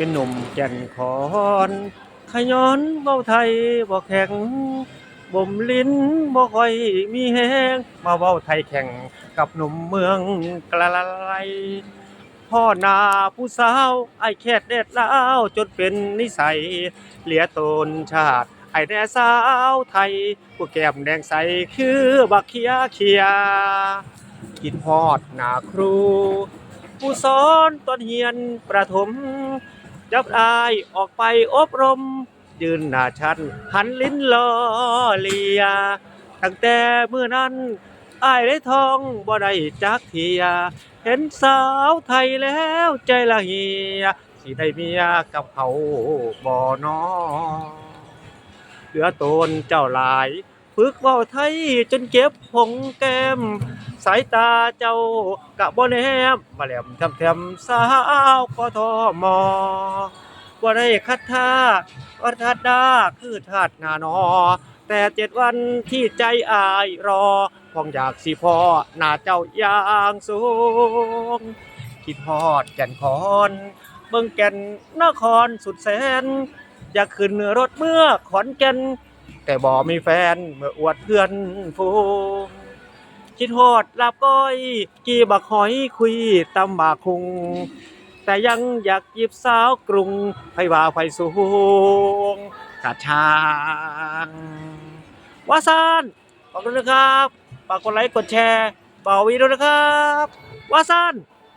เป็นหนุ่มแก่นขอนขย้อนเว้าไทยบ่แข็งบ่มลิ้นบ่ค่อยมีแฮงมาเว้าไทยแข่งกับหนุ่มเมืองไกลพ่อนาผู้สาวไอ้แคดแดดลาวจนเป็นนิสัย เหลียตนชาติ ไอ้แน่สาวไทยผู้แก้มแดงใสคือบักเขียเขียกินฮอดหน้าครู ผู้สอนตอนเฮียนประถม จับอายออกไปอบรม ยืนหน้าชั้นหันลิ้นลอเลีย ตั้งแต่เมื่อนั้นอายได้ทองบ่ได้จักเทีย เห็นสาวไทยแล้วใจละเฮียสิได้เมียกับเขาบ่นอเหลือตนเจ้าหลาย ฝึกเว้าไทยจนเก็บหงแก้ม สายตาเจ้ากะบ่แนมมาแหลมทำแถมสาวกทมบ่ได้คัดท่าวัทัดดาคือทาดงานอ แต่เจ็ดวันที่ใจอายรอพองอยากสิพอหน้าเจ้าอย่างสูง คิดฮอดแก่นคอนเบิ่งแก่นนครสุดแสน อยากขึ้นรถเมื่อขอนแก่นแต่บ่มีแฟนเมื่ออวดเพื่อนฟูง คิดฮอดลาบก้อย กีบักหอยคุยตำบากคุงแต่ยังอยากจีบสาวกรุงไผว่าไผสูงกระชางว่าซานขอบคุณนะครับฝากกดไลค์กดแชร์เป่าวีด้วยนะครับว่าซาน